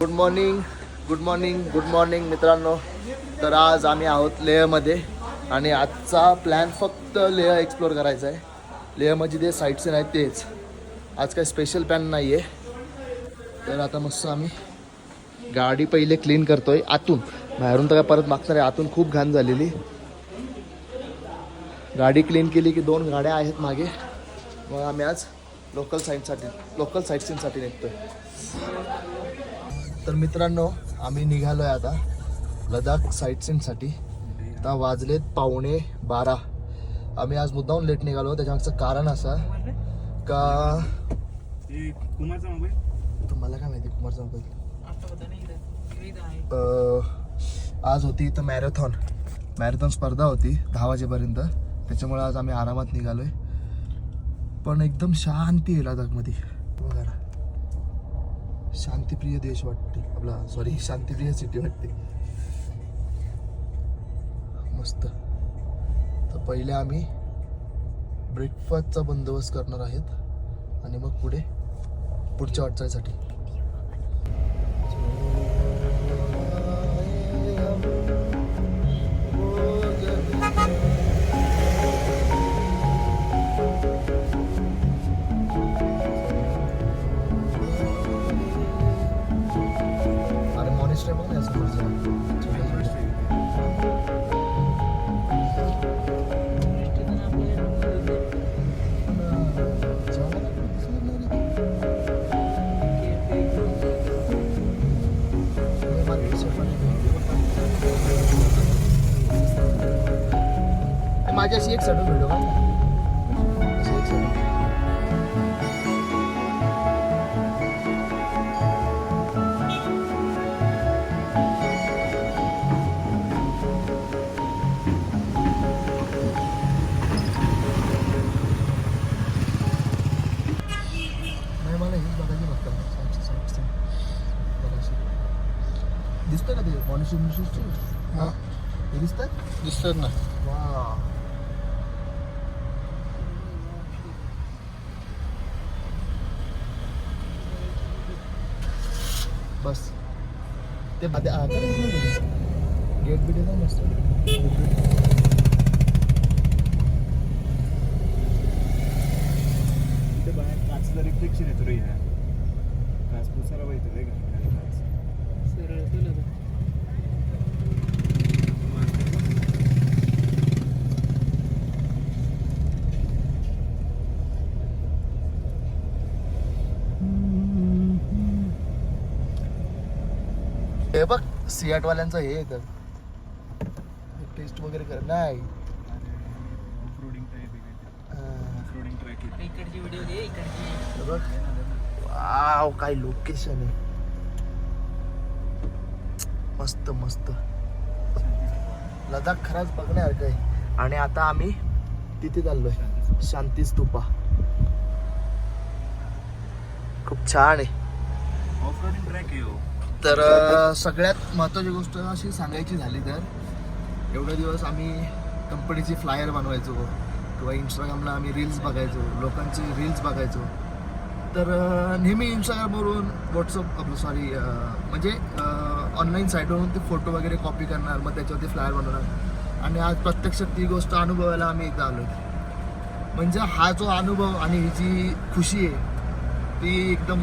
Good morning good morning good morning मित्रांनो. तर आज आम्ही आहोत लेहमध्ये आणि आजचा प्लॅन फक्त लेह एक्सप्लोर करायचा आहे. लेहमध्ये जे साईट सीन आहेत तेच. आज काय स्पेशल प्लॅन नाही आहे तर आता मस्त आम्ही गाडी पहिले क्लीन करतोय. आतून. बाहेरून तर काय परत मागणार आहे. आतून खूप घाण झालेली. गाडी क्लीन केली की दोन गाड्या आहेत मागे. मग आम्ही आज लोकल साईटसाठी लोकल साईट सीनसाठी निघतोय. तर मित्रांनो आम्ही निघालो आहे आता लडाख साईट सीनसाठी आता वाजलेत पावणे बारा. आम्ही आज मुद्दाहून लेट निघालो त्याच्यामागचं कारण असं का ये कुमारचा मोबाईल तुम्हाला काय माहिती कुमारचा मोबाईल आपको पता नहीं इधर इधर आए अ, आज होती इथं मॅरेथॉन मॅरेथॉन स्पर्धा होती दहा वाजेपर्यंत. त्याच्यामुळे आज आम्ही आरामात निघालोय. पण एकदम शांती आहे लडाखमध्ये बघा शांतिप्रिय देश वाटते. आपला सॉरी शांतिप्रिय सिटी वाटते. मस्त. तर पहिले आम्ही ब्रेकफास्टचा बंदोबस्त करणार आहेत. आणि मग पुढे पुढच्या वाटचालीसाठी. माझ्याशी एक सडून व्हिडिओ का अशी एक सडून नाही मला हेच बघायची फक्त साईडची साईडची बघायची दिसतं का ते मॉनिटर मिनिस्टर हां हे दिसतं दिसतात ना वा बस. ते मध्ये आता गेट बिट आहे मस्त इथे बाहेर काचचं रिफ्लेक्शन येतो रे ह्या काच पुसायला पाहिजे रे काच सरळ तुला हे बघ सियाटवाल्यांचं हे येतं. टेस्ट वगैरे कर नाही. बघ. वाव काय लोकेशन आहे. मस्त मस्त. लडाख खरंच बघण्यासारखं आहे आणि आता आम्ही तिथे चाललोय. शांती स्तूपा. खूप छान आहे. ऑफरोडिंग ट्रॅक आहे हो. तर सगळ्यात महत्त्वाची गोष्ट अशी सांगायची झाली तर एवढे दिवस आम्ही कंपनीची फ्लायर बनवायचो किंवा इंस्टाग्रामला आम्ही रील्स बघायचो लोकांचे रील्स बघायचो. तर नेहमी इंस्टाग्रामवरून व्हॉट्सअप आपलं सॉरी म्हणजे ऑनलाईन साईटवरून ते फोटो वगैरे कॉपी करणार मग त्याच्यावरती फ्लायर बनवणार. आणि आज प्रत्यक्षात ती गोष्ट अनुभवायला आम्ही एकदा आलो म्हणजे हा जो अनुभव आणि ही जी खुशी आहे ती एकदम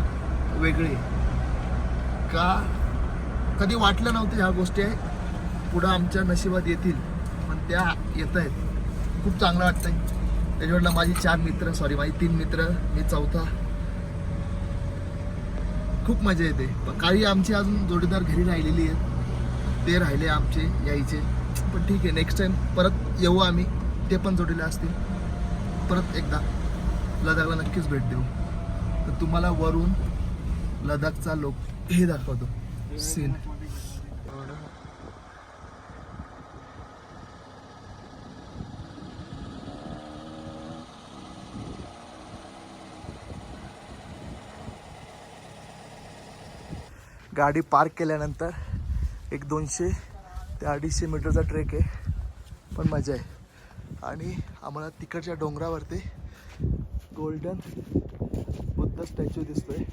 वेगळी आहे. का? कधी वाटलं नव्हतं ह्या गोष्टी पुढं आमच्या नशिबात येतील पण त्या येत आहेत. खूप चांगलं वाटतंय. त्याच्यावरला माझी चार मित्र सॉरी माझी तीन मित्र मी चौथा. खूप मजा येते. पण काही आमची अजून जोडीदार घरी राहिलेली आहेत. ते राहिले आमचे यायचे. पण ठीक आहे नेक्स्ट टाइम परत येऊ आम्ही. ते पण जोडीला असतील. परत एकदा लडाखला नक्कीच भेट देऊ. तर तुम्हाला वरून लडाखचा लोक हे दाखवतो. सीन गाडी पार्क केल्यानंतर एक दोनशे ते अडीचशे मीटरचा ट्रेक आहे. पण मजा आहे. आणि आम्हाला तिकडच्या डोंगरावरती गोल्डन बुद्ध स्टॅच्यू दिसतोय.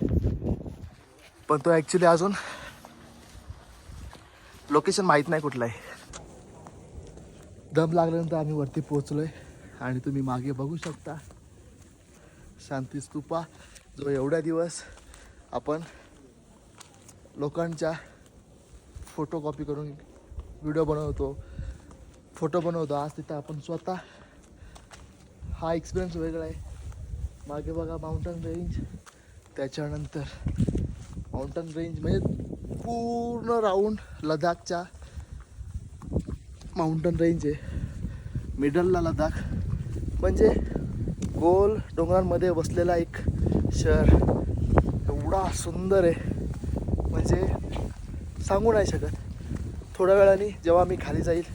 पण तो ॲक्च्युली अजून लोकेशन माहीत नाही कुठलं आहे दम लागल्यानंतर आम्ही वरती पोहोचलो आहे आणि तुम्ही मागे बघू शकता. शांती स्तूपा जो एवढ्या दिवस आपण लोकांच्या फोटो कॉपी करून व्हिडिओ बनवतो फोटो बनवतो. आज तिथं आपण स्वतः हा एक्सपिरियन्स वेगळा आहे. मागे बघा माउंटन रेंज त्याच्यानंतर माउंटन रेंज म्हणजे पूर्ण राऊंड लडाखच्या माउंटन रेंज आहे. मिडलला लडाख म्हणजे गोल डोंगरांमध्ये बसलेला एक शहर. एवढा सुंदर आहे. म्हणजे सांगू नाही शकत. थोड्या वेळाने जेव्हा मी खाली जाईल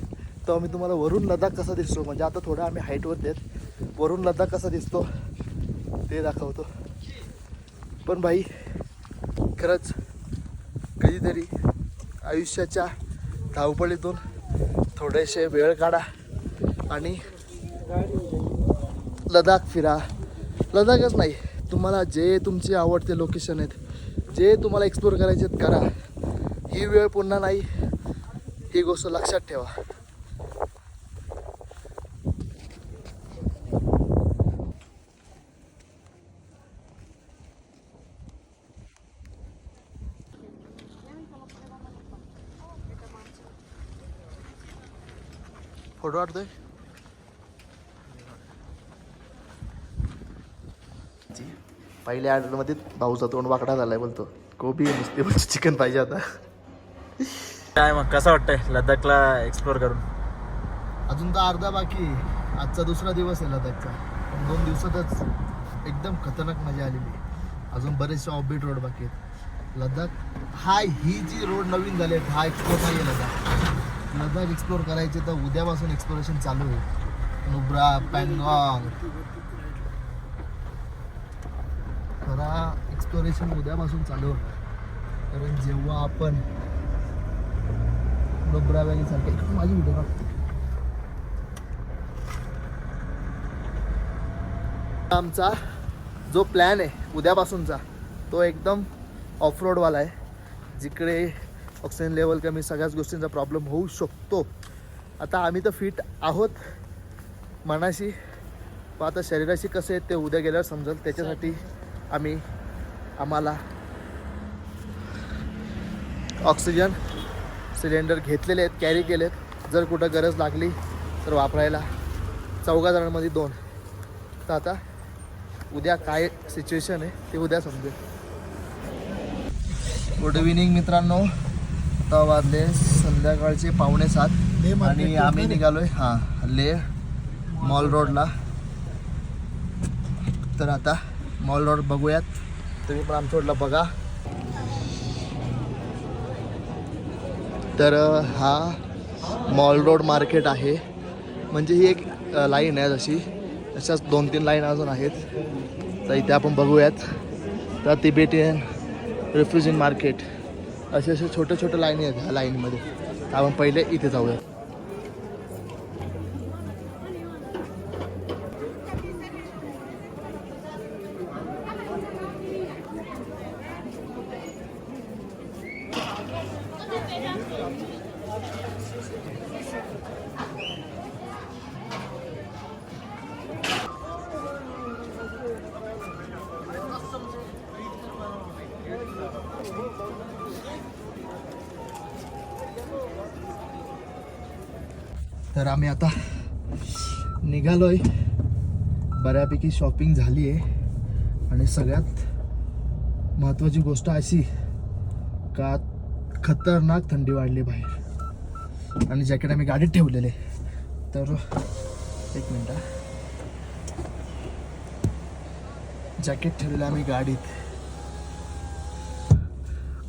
तेव्हा मी तुम्हाला वरून लडाख कसा दिसतो. म्हणजे आता थोडं आम्ही हाईटवर देत वरून लडाख कसा दिसतो ते दाखवतो. पण भाई खरंच कधीतरी आयुष्याच्या धावपळीतून थोडेसे वेळ काढा आणि लडाख फिरा. लडाखच नाही तुम्हाला जे तुमचे आवडते लोकेशन आहेत जे तुम्हाला एक्सप्लोर करायचे आहेत करा. ही वेळ पुन्हा नाही ही गोष्ट लक्षात ठेवा. फोटो काढतोय पहिल्या ऑर्डरमध्ये भाऊचा तोंड वाकडा झालाय बोलतो. कोबी नुसते बोलतो चिकन पाहिजे आता. काय मग कसं वाटतंय लडाखला एक्सप्लोर करून? अजून तर अर्धा बाकी. आजचा दुसरा दिवस आहे लडाखचा पण दोन दिवसातच एकदम खतरनाक मजा आलेली अजून बरेचसे ऑफबीट रोड बाकी आहेत. लडाख हा ही जी रोड नवीन झाली आहे हा एक्सप्लोर नाही आहे लडाख लडाख एक्सप्लोर करायचे तर उद्यापासून एक्सप्लोरेशन चालू आहे. नुब्रा पॅनगॉंग. खरा एक्सप्लोरेशन उद्यापासून चालू होणार. कारण जेव्हा आपण नुब्रा व्हॅलीसारखे माझी व्हिडिओ आमचा जो प्लॅन आहे उद्यापासूनचा तो एकदम ऑफ रोडवाला आहे. जिकडे ऑक्सिजन लेवल कमी सगळ्याच गोष्टींचा प्रॉब्लेम होऊ शकतो. आता आम्ही तर फिट आहोत. मनाशी पण आता शरीराशी कसे आहेत ते उद्या गेल्यावर समजेल. त्याच्यासाठी आम्ही आम्हाला ऑक्सिजन सिलेंडर घेतलेले आहेत कॅरी केले आहेत जर कुठं गरज लागली तर वापरायला. चौघा जणांमध्ये दोन. तर आता उद्या काय सिच्युएशन आहे ते उद्या समजेल. गुड इव्हिनिंग मित्रांनो. आता वाजले संध्याकाळचे पावणे सात. आणि आम्ही निघालोय हां ले मॉल रोडला. तर आता मॉल रोड बघूयात. तुम्ही पण आमच्या रोडला बघा. तर हा मॉल रोड मार्केट आहे. म्हणजे ही एक लाईन आहे जशी अशाच दोन तीन लाईन अजून आहेत. तर इथे आपण बघूयात. तर तिबेटियन रिफ्युजिन मार्केट. असे असे छोटे छोटे लाईनी आहेत ह्या लाईनमध्ये. आपण पहिले इथे जाऊया. तर आम्ही आता निघालोय. बऱ्यापैकी शॉपिंग झाली आहे आणि सगळ्यात महत्त्वाची गोष्ट अशी का खतरनाक थंडी वाढली बाहेर. आणि जॅकेट आम्ही गाडीत ठेवलेले. तर एक मिनटं जॅकेट ठेवलेलं आम्ही गाडीत.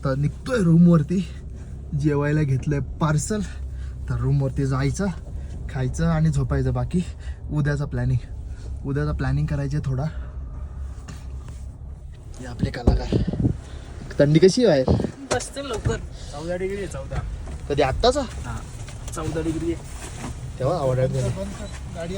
तर निघतोय रूमवरती जेवायला घेतलंय पार्सल तर रूमवरती जायचं. खायचं आणि झोपायचं. बाकी उद्याचा प्लॅनिंग उद्याचा प्लॅनिंग करायचं थोडा. हे आपले कलाकार. थंडी कशी आहे बसते लवकर. चौदा डिग्री आहे चौदा. कधी आत्ताचा? हा. चौदा डिग्री आहे. तेव्हा आवडत गाडी